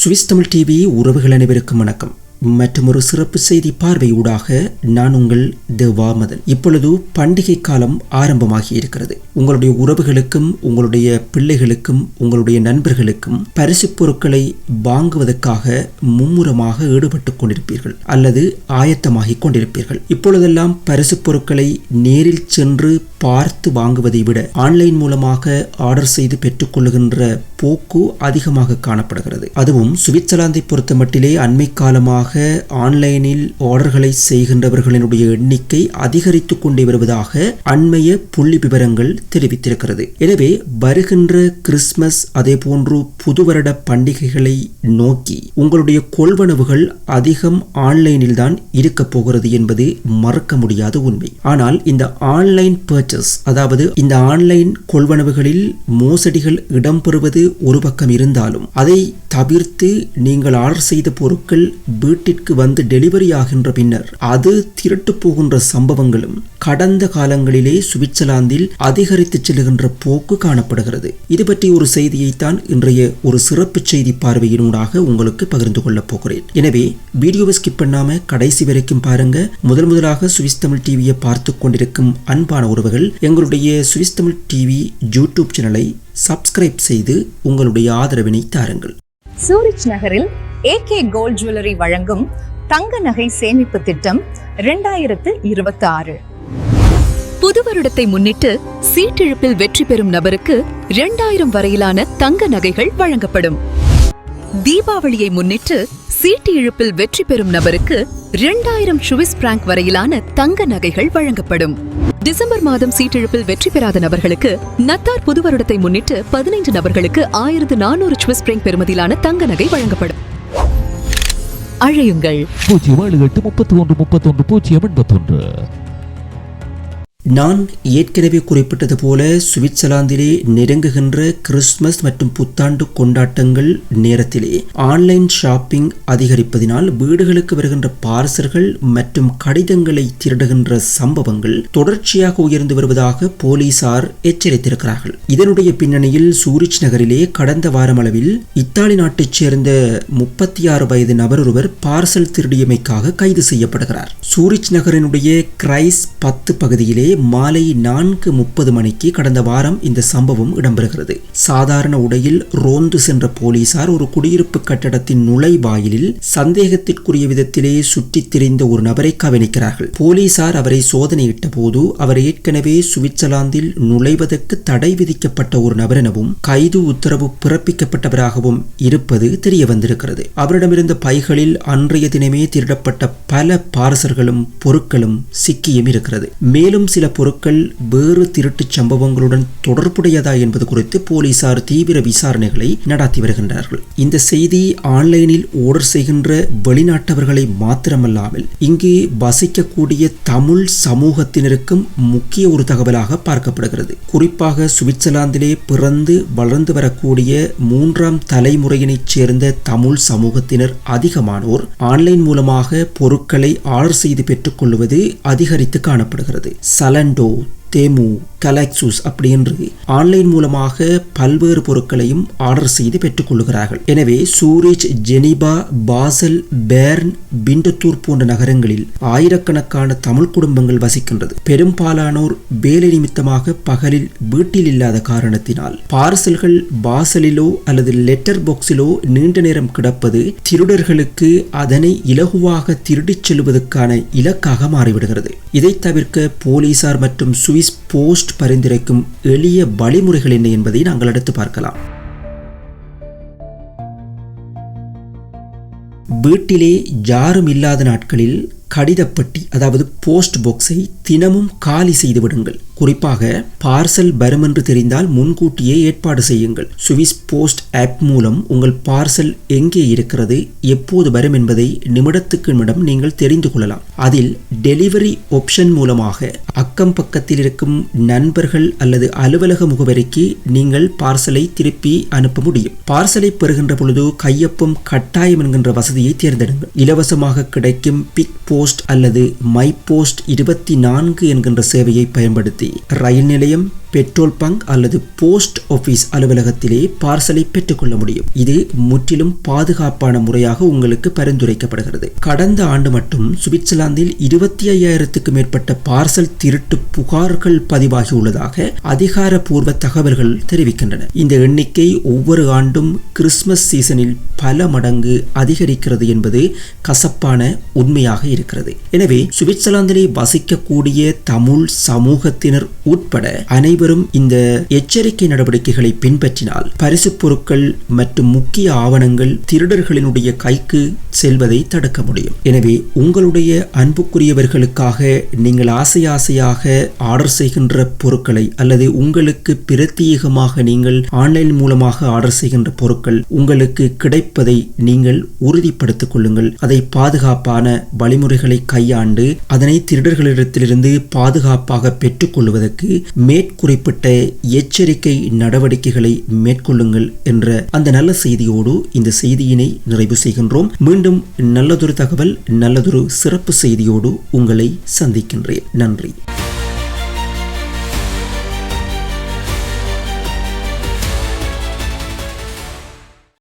Swiss Tamil TV உறவுகள் அனைவருக்கும் வணக்கம். மற்றும் ஒரு சிறப்பு செய்தி பார்வையூடாக நான் உங்கள் தேவாமதன் இப்பொழுது பண்டிகை காலம் ஆரம்பமாகி இருக்கிறது. உங்களுடைய உறவுகளுக்கும் உங்களுடைய பிள்ளைகளுக்கும் உங்களுடைய நண்பர்களுக்கும் பரிசு பொருட்களை வாங்குவதற்காக மும்முரமாக ஈடுபட்டு கொண்டிருப்பீர்கள் அல்லது ஆயத்தமாகிக் கொண்டிருப்பீர்கள். இப்பொழுதெல்லாம் பரிசு பொருட்களை நேரில் சென்று பார்த்து வாங்குவதை விட ஆன்லைன் மூலமாக ஆர்டர் செய்து பெற்றுக்கொள்ளுகின்ற போக்கு அதிகமாக காணப்படுகிறது. அதுவும் சுவிட்சர்லாந்தை பொறுத்த மட்டிலே அண்மை காலமாக ஆன்லைனில் ஆர்டர்களை செய்கின்றவர்களினுடைய எண்ணிக்கை அதிகரித்துக் கொண்டே வருவதாக அண்மைய புள்ளி விவரங்கள் தெரிவித்திருக்கிறது. எனவே வருகின்ற கிறிஸ்மஸ் அதே போன்று புது வருட பண்டிகைகளை நோக்கி உங்களுடைய கொள்வனவுகள் அதிகம் ஆன்லைனில் தான் இருக்க போகிறது என்பது மறக்க முடியாத உண்மை. ஆனால் இந்த ஆன்லைன் பர்ச்சஸ் அதாவது இந்த ஆன்லைன் கொள்வனவுகளில் மோசடிகள் இடம்பெறுவது ஒரு பக்கம் இருந்தாலும் அதை தவிர்த்து நீங்கள் ஆர்டர் செய்த பொருட்கள் வீட்டிற்கு வந்து டெலிவரி ஆகின்ற பின்னர் அது திருட்டு போகின்ற சம்பவங்களும் கடந்த காலங்களிலே சுவிட்சர்லாந்தில் அதிகரித்து செல்லுகின்ற போக்கு காணப்படுகிறது. இது பற்றி ஒரு செய்தியைத்தான் இன்றைய ஒரு சிறப்பு செய்தி பார்வையினூடாக உங்களுக்கு பகிர்ந்து கொள்ளப் போகிறேன். எனவே வீடியோவை ஸ்கிப் பண்ணாம கடைசி வரைக்கும் பாருங்க. முதல் முதலாக சுவிஸ் தமிழ் டிவியை பார்த்து கொண்டிருக்கும் அன்பான உறவுகள் எங்களுடைய சுவிஸ் தமிழ் டிவி யூடியூப் சேனலை சப்ஸ்கிரைப் செய்து உங்களுடைய ஆதரவினை தாருங்கள். சூரிச் நகரில் ஏகே கோல்ட் ஜுவல்லரி வழங்கும் தங்க நகை சேமிப்பு திட்டம் இரண்டாயிரத்து இருபத்தி ஆறு புது வருடத்தை முன்னிட்டு சீட்டிழப்பில் வெற்றி பெறும் நபருக்கு இரண்டாயிரம் வரையிலான தங்க நகைகள் வழங்கப்படும். தீபாவளியை முன்னிட்டு சீட்டு இழுப்பில் வெற்றி பெறும் நபருக்கு இரண்டாயிரம் சுவிஸ் பிராங்க் வரையிலான தங்க நகைகள் வழங்கப்படும். டிசம்பர் மாதம் சீட்டிழப்பில் வெற்றி பெறாத நபர்களுக்கு நத்தார் புது வருடத்தை முன்னிட்டு பதினைந்து நபர்களுக்கு ஆயிரத்து நானூறு சுவிஸ் பிராங்க் பெறுமதியிலான தங்க நகை வழங்கப்படும். அழையுங்கள். பூஜ்ஜியம் ஏழு எட்டு முப்பத்தி ஒன்று முப்பத்தொன்று பூஜ்ஜியம் எண்பத்தொன்று. நான் ஏற்கனவே குறிப்பிட்டது போல சுவிட்சர்லாந்திலே நெருங்குகின்ற கிறிஸ்துமஸ் மற்றும் புத்தாண்டு கொண்டாட்டங்கள் நேரத்திலே ஆன்லைன் ஷாப்பிங் அதிகரிப்பதினால் வீடுகளுக்கு வருகின்ற பார்சல்கள் மற்றும் கடிதங்களை திருடுகின்ற சம்பவங்கள் தொடர்ச்சியாக உயர்ந்து வருவதாக போலீசார் எச்சரித்திருக்கிறார்கள். இதனுடைய பின்னணியில் சூரிச் நகரிலே கடந்த வாரமளவில் இத்தாலி நாட்டைச் சேர்ந்த முப்பத்தி ஆறு வயது நபர் ஒருவர் பார்சல் திருடியமைக்காக கைது செய்யப்படுகிறார். சூரிச் நகரினுடைய கிரைஸ் பத்து பகுதியிலே மாலை நான்கு முப்பது மணிக்கு கடந்த வாரம் இந்த சம்பவம் இடம்பெறுகிறது. சாதாரண உடையில் ரோந்து சென்ற போலீசார் ஒரு குடியிருப்பு கட்டடத்தின் நுழைவாயிலில் சந்தேகத்திற்குரிய விதத்திலே சுற்றித் திரிந்த ஒரு நபரை கவனிக்கிறார்கள். போலீசார் அவரை சோதனையிட்ட போது அவர் ஏற்கனவே சுவிட்சர்லாந்தில் நுழைவதற்கு தடை விதிக்கப்பட்ட ஒரு நபர் எனவும் கைது உத்தரவு பிறப்பிக்கப்பட்டவராகவும் இருப்பது தெரிய வந்திருக்கிறது அவரிடமிருந்த பைகளில் அன்றைய தினமே திருடப்பட்ட பல பார்சல்களும் பொருட்களும் சிக்கியும் இருக்கிறது. மேலும் சில பொருட்கள் வேறு திருட்டுச் சம்பவங்களுடன் தொடர்புடையதா என்பது குறித்து போலீசார் தீவிர விசாரணைகளை நடத்தி வருகின்றார்கள். இந்த செய்தி ஆன்லைனில் ஆர்டர் செய்கின்ற வெளிநாட்டவர்களை மாத்திரமல்லாமல் இங்கு வசிக்கக்கூடிய தமிழ் சமூகத்தினருக்கும் முக்கிய ஒரு தகவலாக பார்க்கப்படுகிறது. குறிப்பாக சுவிட்சர்லாந்திலே பிறந்து வளர்ந்து வரக்கூடிய மூன்றாம் தலைமுறையினைச் சேர்ந்த தமிழ் சமூகத்தினர் அதிகமானோர் ஆன்லைன் மூலமாக பொருட்களை ஆர்டர் செய்து பெற்றுக்கொள்வது அதிகரித்து காணப்படுகிறது. Calando தேமு கலெக்சூஸ் அப்படின்று ஆன்லைன் மூலமாக பல்வேறு பொருட்களையும் ஆர்டர் செய்து பெற்றுக்கொள்கிறார்கள் எனவே சூரிச் ஜெனிபா பாசல் பேர்ன் பிண்டத்தூர் போன்ற நகரங்களில் ஆயிரக்கணக்கான தமிழ் குடும்பங்கள் வசிக்கின்றது. பெரும்பாலானோர் வேலை நிமித்தமாக பகலில் வீட்டில் இல்லாத காரணத்தினால் பார்சல்கள் பாசலிலோ அல்லது லெட்டர் பாக்ஸிலோ நீண்ட நேரம் கிடப்பது திருடர்களுக்கு அதனை இலகுவாக திருடிச் செல்வதற்கான இலக்காக மாறிவிடுகிறது. இதை தவிர்க்க போலீசார் மற்றும் சுவி சுவிஸ் போஸ்ட் பரிந்துரைக்கும் எளிய வழிமுறைகள் என்ன என்பதை நாங்கள் அடுத்து பார்க்கலாம். வீட்டிலே யாரும் இல்லாத நாட்களில் கடிதப்பட்டி அதாவது போஸ்ட் பாக்ஸை தினமும் காலி செய்து விடுங்கள். குறிப்பாக பார்சல் வரும் என்று தெரிந்தால் முன்கூட்டியே ஏற்பாடு செய்யுங்கள். சுவிஸ் போஸ்ட் ஆப் மூலம் உங்கள் பார்சல் எங்கே இருக்கிறது எப்போது வரும் என்பதை நிமிடத்துக்கு நிமிடம் நீங்கள் தெரிந்து கொள்ளலாம். அதில் டெலிவரி ஆப்ஷன் மூலமாக அக்கம் பக்கத்தில் இருக்கும் நண்பர்கள் அல்லது அலுவலக முகவரிக்கு நீங்கள் பார்சலை திருப்பி அனுப்ப முடியும். பார்சலை பெறுகின்ற பொழுது கையொப்பம் கட்டாயம் என்கின்ற வசதியை தேர்ந்தெடுங்கள். இலவசமாக கிடைக்கும் பிக் போஸ்ட் அல்லது மை போஸ்ட் இருபத்தி நான்கு என்கின்ற சேவையை பயன்படுத்தி ரயில் நிலையம் பெட்ரோல் பங்க் அல்லது போஸ்ட் ஆபீஸ் அலுவலகத்திலே பார்சலை பெற்றுக்கொள்ள முடியும். இது முற்றிலும் பாதுகாப்பான முறையாக உங்களுக்கு பரிந்துரைக்கப்படுகிறது. கடந்த ஆண்டு மட்டும் சுவிட்சர்லாந்தில் இருபத்தி ஐயாயிரத்துக்கு மேற்பட்ட பார்சல் திருட்டு புகார்கள் பதிவாகியுள்ளதாக அதிகாரப்பூர்வ தகவல்கள் தெரிவிக்கின்றன. இந்த எண்ணிக்கை ஒவ்வொரு ஆண்டும் கிறிஸ்துமஸ் சீசனில் பல மடங்கு அதிகரிக்கிறது என்பது கசப்பான உண்மையாக இருக்கிறது. எனவே சுவிட்சர்லாந்திலே வசிக்கக்கூடிய தமிழ் சமூகத்தின் சமூகத்தினர் உட்பட அனைவரும் இந்த எச்சரிக்கை நடவடிக்கைகளை பின்பற்றினால் பரிசுப் பொருட்கள் மற்றும் முக்கிய ஆவணங்கள் திருடர்களினுடைய கைக்கு செல்வதை தடுக்க முடியும். எனவே உங்களுடைய அன்புக்குரியவர்களுக்காக நீங்கள் ஆசை ஆசையாக ஆர்டர் செய்கின்ற பொருட்களை அல்லது உங்களுக்கு பிரத்யேகமாக நீங்கள் ஆன்லைன் மூலமாக ஆர்டர் செய்கின்ற பொருட்கள் உங்களுக்கு கிடைப்பதை நீங்கள் உறுதிப்படுத்திக் கொள்ளுங்கள். அதை பாதுகாப்பான வழிமுறைகளை கையாண்டு அதனை திருடர்களிடத்திலிருந்து பாதுகாப்பாக கொள்வதற்கு மேற்குறிப்பிட்ட எச்சரிக்கை நடவடிக்கைகளை மேற்கொள்ளுங்கள் என்ற அந்த நல்ல செய்தியோடு இந்த செய்தியினை நிறைவு செய்கின்றோம். மீண்டும் நல்லதொரு தகவல் நல்லதொரு சிறப்பு செய்தியோடு உங்களை சந்திக்கின்றேன். நன்றி.